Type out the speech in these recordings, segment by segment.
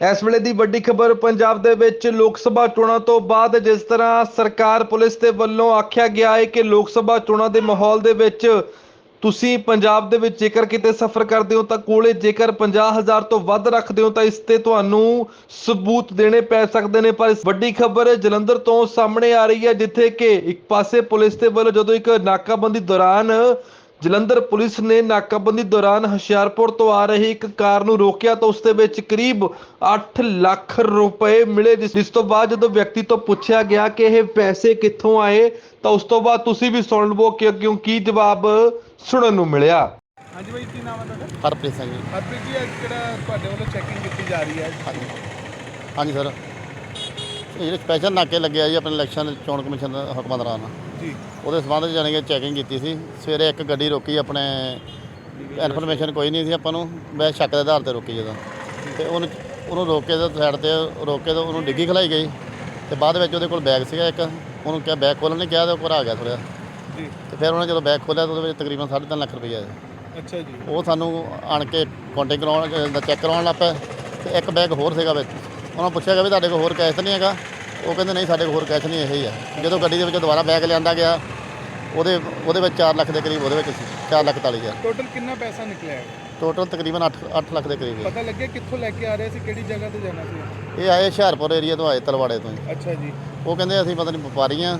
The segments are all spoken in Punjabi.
ਇਸ ਵੇਲੇ ਦੀ ਵੱਡੀ ਖਬਰ, ਪੰਜਾਬ ਦੇ ਵਿੱਚ ਲੋਕ ਸਭਾ ਚੋਣਾਂ ਤੋਂ ਬਾਅਦ ਜਿਸ ਤਰ੍ਹਾਂ ਸਰਕਾਰ ਪੁਲਿਸ ਦੇ ਵੱਲੋਂ ਆਖਿਆ ਗਿਆ ਹੈ ਕਿ ਲੋਕ ਸਭਾ ਚੋਣਾਂ ਦੇ ਮਾਹੌਲ ਦੇ ਵਿੱਚ ਤੁਸੀਂ ਪੰਜਾਬ ਦੇ ਵਿੱਚ ਜੇਕਰ ਕਿਤੇ ਸਫ਼ਰ ਕਰਦੇ ਹੋ ਤਾਂ ਕੋਲੇ ਜੇਕਰ 50000 ਤੋਂ ਵੱਧ ਰੱਖਦੇ ਹੋ ਤਾਂ ਇਸ ਤੇ ਤੁਹਾਨੂੰ ਸਬੂਤ ਦੇਣੇ ਪੈ ਸਕਦੇ ਨੇ। ਪਰ ਇਸ ਵੱਡੀ ਖਬਰ ਜਲੰਧਰ ਤੋਂ ਸਾਹਮਣੇ ਆ ਰਹੀ ਹੈ, ਜਿੱਥੇ ਕਿ ਇੱਕ ਪਾਸੇ ਪੁਲਿਸ ਦੇ ਵੱਲੋਂ ਜਦੋਂ ਇੱਕ ਨਾਕਾਬੰਦੀ ਦੌਰਾਨ ਜਲੰਧਰ ਪੁਲਿਸ ਨੇ ਨਾਕਾਬੰਦੀ ਦੌਰਾਨ ਹੁਸ਼ਿਆਰਪੁਰ ਤੋਂ ਆ ਰਹੀ ਇੱਕ ਕਾਰ ਨੂੰ ਰੋਕਿਆ ਤਾਂ ਉਸ ਦੇ ਵਿੱਚ ਕਰੀਬ 8 ਲੱਖ ਰੁਪਏ ਮਿਲੇ ਜਿਸ ਤੋਂ ਬਾਅਦ ਜਦੋਂ ਵਿਅਕਤੀ ਤੋਂ ਪੁੱਛਿਆ ਗਿਆ ਕਿ ਇਹ ਪੈਸੇ ਕਿੱਥੋਂ ਆਏ ਤਾਂ ਉਸ ਤੋਂ ਬਾਅਦ ਤੁਸੀਂ ਵੀ ਸੁਣ ਲਵੋ ਕਿ ਅੱਗੇ ਕੀ ਜਵਾਬ ਸੁਣਨ ਨੂੰ ਮਿਲਿਆ। ਹਾਂਜੀ ਬਾਈ ਕੀ ਨਾਮ ਹੈ ਤੁਹਾਡਾ? ਹਰਪ੍ਰੀਤ ਸਿੰਘ ਜੀ। ਹਰਪ੍ਰੀਤ ਜੀ ਅੱਜ ਜਿਹੜਾ ਤੁਹਾਡੇ ਵੱਲੋਂ ਚੈਕਿੰਗ ਕੀਤੀ ਜਾ ਰਹੀ ਹੈ? ਹਾਂਜੀ। ਹਾਂਜੀ ਸਰ। ਇਹ ਜਿਹੜੇ ਸਪੈਸ਼ਲ ਨਾਕੇ ਲੱਗੇ ਆ ਜੀ ਆਪਣੇ ਇਲੈਕਸ਼ਨ ਚੋਣ ਕਮਿਸ਼ਨ ਦੇ ਹੁਕਮਾਂ ਦੌਰਾਨ। ਜੀ। ਉਹਦੇ ਸੰਬੰਧ ਵਿੱਚ ਜਾਣੀ ਕਿ ਚੈਕਿੰਗ ਕੀਤੀ ਸੀ। ਸਵੇਰੇ ਇੱਕ ਗੱਡੀ ਰੋਕੀ ਆਪਣੇ ਇਨਫੋਰਮੇਸ਼ਨ ਕੋਈ ਨਹੀਂ ਸੀ ਆਪਾਂ ਨੂੰ। ਵੈਸੇ ਸ਼ੱਕ ਦੇ ਆਧਾਰ ਤੇ ਰੋਕੀ ਜਦੋਂ। ਤੇ ਉਹਨੂੰ ਉਹਨੂੰ ਰੋਕ ਕੇ ਤੇ ਸਾਈਡ ਤੇ ਰੋਕ ਕੇ ਤੇ ਉਹਨੂੰ ਡਿੱਗੀ ਖਲਾਈ ਗਈ। ਤੇ ਬਾਅਦ ਵਿੱਚ ਉਹਦੇ ਕੋਲ ਬੈਗ ਸੀਗਾ ਇੱਕ। ਉਹਨੂੰ ਕਿਹਾ ਬੈਗ ਖੋਲ੍ਹਣ ਨੇ ਕਿਹਾ ਤੇ ਉਹ ਘਰ ਆ ਗਿਆ ਥੋੜ੍ਹਾ। ਜੀ। ਤੇ ਫਿਰ ਉਹਨੇ ਜਦੋਂ ਬੈਗ ਖੋਲ੍ਹਿਆ ਤਾਂ ਉਹਦੇ ਵਿੱਚ ਤਕਰੀਬਨ 3.5 ਲੱਖ ਰੁਪਈਆ ਸੀ ਅੱਛਾ ਜੀ। ਉਹ ਸਾਨੂੰ ਆਣ ਕੇ ਕਾਂਟੈਕਟ ਕਰਾਉਣ ਦਾ ਚੈੱਕ ਕਰਾਉਣ ਲੱਗ ਪਏ ਤੇ ਇੱਕ ਬੈਗ ਹੋਰ ਸੀਗਾ ਵਿੱਚ। ਉਹਨਾਂ ਪੁੱਛਿਆ ਗਿਆ ਵੀ ਤੁਹਾਡੇ ਕੋਲ ਹੋਰ ਕੈਸ਼ ਤਾਂ ਨਹੀਂ ਹੈਗਾ? ਉਹ ਕਹਿੰਦੇ ਨਹੀਂ ਸਾਡੇ ਕੋਲ ਹੋਰ ਕੈਸ਼ ਨਹੀਂ ਇਹ ਹੀ ਆ। ਜਦੋਂ ਗੱਡੀ ਦੇ ਵਿੱਚ ਦੁਬਾਰਾ ਬੈਗ ਲਿਆਂਦਾ ਗਿਆ ਉਹਦੇ ਉਹਦੇ ਵਿੱਚ 4 ਲੱਖ ਦੇ ਕਰੀਬ ਉਹਦੇ ਵਿੱਚ ਸੀ 4 ਲੱਖ 40 ਹਜ਼ਾਰ। ਟੋਟਲ ਕਿੰਨਾ ਪੈਸਾ ਨਿਕਲਿਆ? ਹੈ? ਟੋਟਲ ਤਕਰੀਬਨ 8 8 ਲੱਖ ਦੇ ਕਰੀਬ ਪਤਾ ਲੱਗਿਆ ਕਿੱਥੋਂ ਲੈ ਕੇ ਆ ਰਹੇ ਸੀ ਕਿਹੜੀ ਜਗ੍ਹਾ ਤੇ ਜਾਣਾ ਸੀ? ਇਹ ਆਏ ਹੁਸ਼ਿਆਰਪੁਰ ਏਰੀਆ ਤੋਂ ਆਏ ਤਲਵਾੜੇ ਤੋਂ। ਅੱਛਾ ਜੀ। ਉਹ ਕਹਿੰਦੇ ਅਸੀਂ ਪਤਾ ਨਹੀਂ ਵਪਾਰੀ ਆ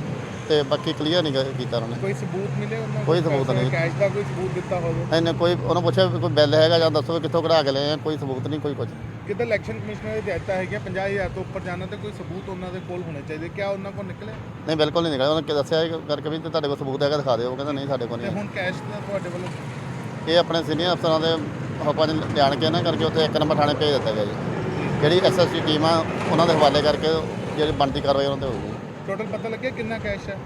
ਤੇ ਬਾਕੀ ਕਲੀਅਰ ਨਹੀਂ ਕ- ਕੀਤਾ ਉਹਨਾਂ ਕੋਈ ਸਬੂਤ ਮਿਲੇ ਉਹਨਾਂ ਕੋਈ ਸਬੂਤ ਨਹੀਂ। ਕੈਸ਼ ਦਾ ਕੋਈ ਸਬੂਤ ਦਿੱਤਾ ਹੋਵੇ? ਇਹਨੇ ਕੋਈ ਉਹਨੂੰ ਪੁੱਛਿਆ ਵੀ ਕੋਈ ਬਿੱਲ ਹੈਗਾ ਜਾਂ ਦੱਸੋ ਵੀ ਕਿੱਥੋਂ ਕਢਾ ਕੇ ਲਏ ਆ ਕੋਈ ਸਬੂਤ ਨਹੀਂ ਕੋਈ ਕੁਝ ਕਿਤੇ ਇਲੈਕਸ਼ਨ ਕਮਿਸ਼ਨਰ ਦੀ ਹਦਾਇਤਾਂ ਹੈਗੀਆਂ 50000 ਤੋਂ ਉੱਪਰ ਜਾਣਾ ਤੇ ਕੋਈ ਸਬੂਤ ਉਹਨਾਂ ਦੇ ਕੋਲ ਹੋਣੇ ਚਾਹੀਦੇ ਕਿਆ ਉਹਨਾਂ ਕੋਲ ਨਿਕਲੇ ਨਹੀਂ ਬਿਲਕੁਲ ਨਹੀਂ ਨਿਕਲਿਆ। ਉਹਨੇ ਕਿ ਦੱਸਿਆ ਇਹ ਕਰਕੇ ਵੀ ਤੇ ਤੁਹਾਡੇ ਕੋਲ ਸਬੂਤ ਹੈਗਾ ਦਿਖਾ ਦਿਓ। ਉਹ ਕਹਿੰਦਾ ਨਹੀਂ ਸਾਡੇ ਕੋਲ ਤੇ ਨਹੀਂ ਹੁਣ ਕੈਸ਼ ਦਾ ਤੁਹਾਡੇ ਵੱਲੋਂ ਇਹ ਆਪਣੇ ਸੀਨੀਅਰ ਅਫਸਰਾਂ ਦੇ ਹੁਕਮਾਂ 'ਚ ਲਿਆਣ ਕੇ ਨਾ ਕਰਕੇ ਉੱਥੇ ਇੱਕ ਨੰਬਰ ਥਾਣੇ ਭੇਜ ਦਿੱਤਾ ਗਿਆ ਜੀ। ਜਿਹੜੀ ਐਸਐਸਟੀ ਟੀਮ ਆ ਉਹਨਾਂ ਦੇ ਹਵਾਲੇ ਕਰਕੇ ਜਿਹੜੀ ਬਣਦੀ ਕਾਰਵਾਈ ਉਹਨਾਂ ਤੇ ਹੋਊਗੀ। ਟੋਟਲ ਪਤਾ ਲੱਗਿਆ ਕਿੰਨਾ ਕੈਸ਼ ਹੈ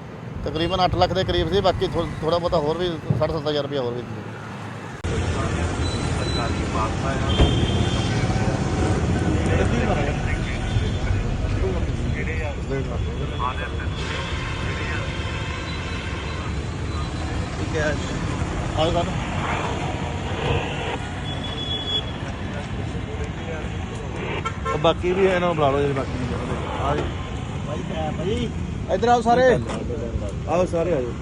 ਤਕਰੀਬਨ 8 ਲੱਖ ਦੇ ਕਰੀਬ ਸੀ ਬਾਕੀ ਥੋੜਾ ਬਹੁਤਾ ਹੋਰ ਵੀ 60 ਹਜ਼ਾਰ ਰੁਪਇਆ ਹੋਰ ਵੀ ਸੀ। ਉਹ ਬਾਕੀ ਵੀ ਇਹਨਾਂ ਨੂੰ ਬੁਲਾ ਲਓ ਜਿਹੜੇ ਬਾਕੀ ਨੇ। ਆ ਜੀ। ਇੱਧਰ ਆਓ ਸਾਰੇ। ਆਓ ਸਾਰੇ ਆਓ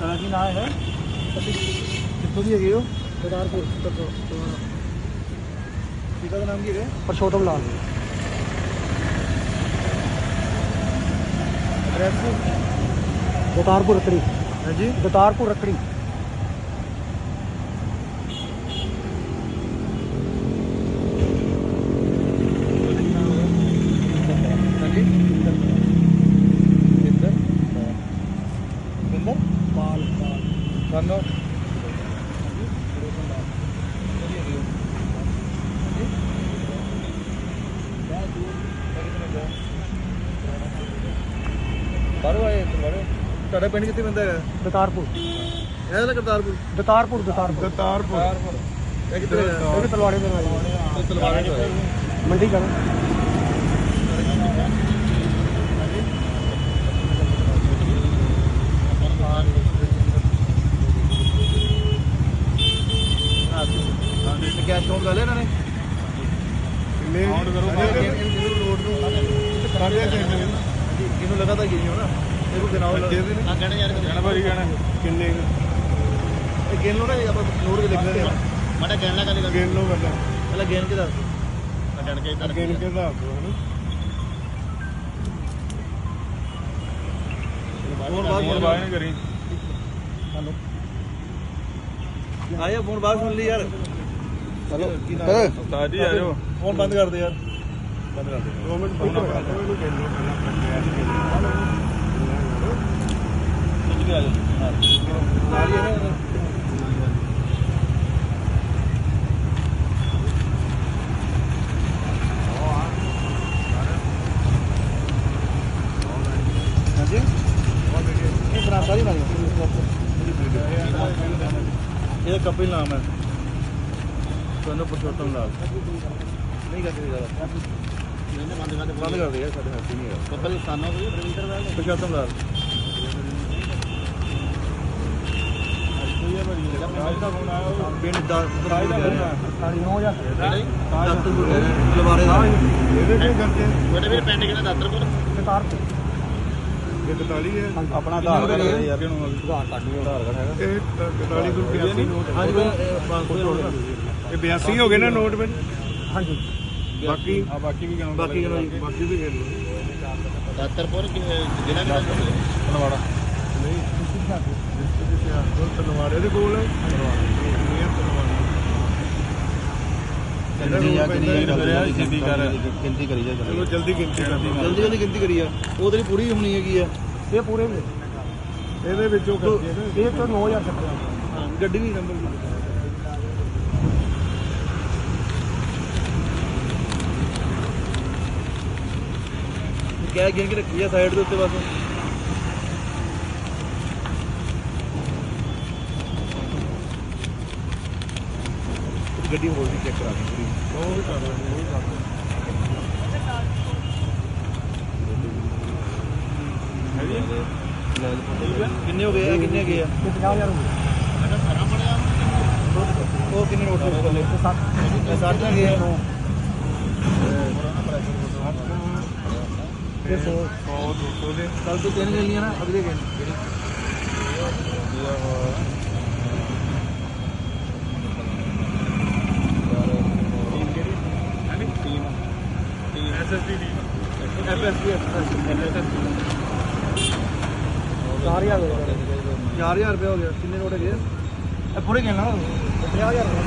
ਤਾਂ ਕੀ ਨਾਮ ਹੈ। ਕਿੱਥੋਂ ਦੀ ਹੈਗੇ ਹੋ ਸਰਦਾਰਪੁਰ ਪਿਤਾ ਦਾ ਨਾਮ ਕੀ ਹੈ ਪਰਸ਼ੋਤਮ ਲਾਲ ਐਡਰੈਸ ਦਤਾਰਪੁਰ ਰਕੜੀ ਹਾਂਜੀ ਦਤਾਰਪੁਰ ਰਕੜੀ ਬਾਹਰੋਂ ਆਏ ਬਾਹਰੋਂ। ਤੁਹਾਡਾ ਪਿੰਡ ਕਿੱਥੇ ਬੰਦਾ ਹੈਗਾ? ਦਤਾਰਪੁਰ ਇਹਦਾ ਤਾਂ ਕਰਤਾਰਪੁਰ। ਦਤਾਰਪੁਰ ਦਤਾਰਪੁਰ ਕਰਤਾਰਪੁਰ ਇਹ ਕਿੱਥੇ ਇਹ ਵੀ ਤਲਵਾੜੇ ਦੇ ਨਾਲ ਹੀ ਹੈ। ਤਲਵਾੜੇ ਤੋਂ ਹੈ ਮੰਡੀ ਕਰ ਤੇ ਕੈਸ਼ ਕਾਊਂਟ ਕਰ ਲਿਆ ਇਹਨਾਂ ਨੇ? ਕਿੰਨੇ? ਕਾਊਂਟ ਕਰੋ। ਇਹਨੂੰ ਲੋਡ ਨੂੰ ਇਹਨੂੰ ਲਗਾ ਤਾਂ ਗਈ ਹੋ ਨਾ। ਇਹ ਕੋ ਗਿਣਾਓ ਲੱਗੇ ਆ ਕਹਿਣਾ ਯਾਰ ਕਹਿਣਾ ਭਾਜੀ ਕਹਿਣਾ ਕਿੰਨੇ ਇਹ ਗਿਣ ਲਓ ਨਾ ਇਹ ਆਪਾਂ ਨੋਟ ਕੇ ਲਿਖ ਦਿੰਦੇ ਆ ਮਾੜਾ ਕਹਿਣ ਲੱਗਾ ਨਹੀਂ ਗਿਣ ਲਓ ਗੱਲਾਂ ਪਹਿਲਾਂ ਗਿਣ ਕੇ ਦੱਸ ਕੱਢਣ ਕੇ ਇੱਧਰ ਗਿਣ ਕੇ ਦੱਸ ਦਿਓ ਹਨਾ? ਫੋਨ ਬਾਅਦ ਫੋਨ ਬਾਅਦ ਕਰੀ। ਆਇਆ ਫੋਨ ਬਾਅਦ ਸੁਣ ਲਈ ਯਾਰ। ਚਲੋ। ਕੀ ਨਾਮ ਹੈ? ਉਸਤਾਦ ਜੀ ਆਜੋ ਫੋਨ ਬੰਦ ਕਰ ਦੇ ਯਾਰ। ਇਹ ਬਰਾਬਰ ਹੀ ਬਣ ਇਹ ਕਪਿਲ ਨਾਮ ਹੈ ਤੁਹਾਨੂੰ ਪੁਰਸ਼ੋਤਮ ਲਾਲ ਨਹੀਂ ਕਰਦੇ ਜ਼ਿਆਦਾ ਬੰਦ ਕਰ ਦੇ ਸਾਡੇ ਹੱਥ ਹੀ ਨਹੀਂ ਹੈਗਾ। ਬੱਬਲ ਸਾਨੋ ਵੀ ਰਵਿੰਦਰ ਵਾਲੇ ਪੁਰਸ਼ੋਤਮ ਲਾਲ ਹੈ ਭਾਜੀ ਰਾਜ ਦਾ ਆਇਆ ਉਹ ਪਿੰਡ ਦਾ ਰਾਜ ਦਾ ਸਾਡੀ 9000 ਦਾਤਰਪੁਰ ਤਲਵਾਰੇ ਦਾ। ਇਹਦੇ ਕੀ ਕਰਦੇ ਤੁਹਾਡੇ ਵੀਰ ਪਿੰਡ ਕਿਹੜਾ ਦਾਤਰਪੁਰ? ਤੇ ਇਹ 41 ਹੈ। ਆਪਣਾ ਆਧਾਰ ਕਾਰਡ ਹੈ ਯਾਰ। ਕਿਹਨੂੰ ਆਧਾਰ ਕਾਰਡ ਨਹੀਂ ਆਧਾਰ ਕਾਰਡ ਹੈਗਾ ਇਹ 41 ਤੋਂ 82 ਨੋਟ ਹਾਂਜੀ। ਭਾਈ 500 ਦੇ ਨੋਟ ਇਹ 82 ਹੋ ਗਏ ਨਾ ਨੋਟ ਵਿੱਚ? ਹਾਂਜੀ। ਬਾਕੀ ਆ ਬਾਕੀ ਵੀ ਗਣੋ ਬਾਕੀ ਜੀ ਬਾਕੀ ਵੀ ਗਿਣ ਲਓ। ਦਾਤਰਪੁਰ ਜ਼ਿਲ੍ਹਾ ਕਿਹੜਾ ਤਲਵਾੜਾ। ਉਹ ਤਲਵਾੜੇ ਦੇ ਕੋਲ ਹੈ? ਇਹ ਤਲਵਾੜਾ ਕਿੰਨੀ ਆ ਕਿੰਨੀ ਕਰਿਆ ਛੇਤੀ ਕਰ। ਗਿਣਤੀ ਕਰੀ ਜਾ ਚਲੋ ਜਲਦੀ ਗਿਣਤੀ। ਜਲਦੀ ਜਲਦੀ ਗਿਣਤੀ ਕਰੀ ਆ। ਉਹ ਤੇਰੀ ਪੂਰੀ ਹੋਣੀ ਹੈਗੀ ਆ। ਇਹ ਪੂਰੇ ਨੇ ਇਹਦੇ ਵਿੱਚੋਂ ਇਹ ਤੋਂ 9000 ਚੱਕਿਆ ਹਾਂ ਗੱਡੀ ਵੀ ਨੰਬਰ ਵੀ ਕਿਆ ਗਿਣ ਕੇ ਰੱਖੀ ਆ ਸਾਈਡ ਦੇ ਉੱਤੇ ਬਸ ਗੱਡੀ ਹੋਰ ਵੀ ਚੈੱਕ ਕਰਾ ਦੇ ਪੂਰੀ ਉਹ ਵੀ ਕਰ ਲਾਂਗੇ ਉਹ ਵੀ ਕਰ ਲਾਂਗੇ ਕਿੰਨੇ ਹੋ ਗਏ ਆ ਕਿੰਨੇ ਗਏ ਆ ਇਹ 50000 ਹੋ ਗਏ ਉਹ ਕਿੰਨੇ ਨੋਟ ਹੋ ਗਏ ਤੇ 7 ਇਹ ਸੱਠ ਗਏ ਆ ਤੇ 100 200 ਦੇ ਕੱਲ ਤੋਂ ਤਿੰਨ ਗਈਆਂ ਨਾ, ਅਗਲੇ ਗਏ ਐਸਐਸਡੀ ਦੀ ਚਾਰ ਹਜ਼ਾਰ ਹੋ ਗਏ 4000 ਰੁਪਏ ਹੋ ਗਿਆ। ਕਿੰਨੇ ਨੋਟ ਗਏ ਇਹ ਪੂਰੇ ਗਿਣਨਾ 50000 ਹੋ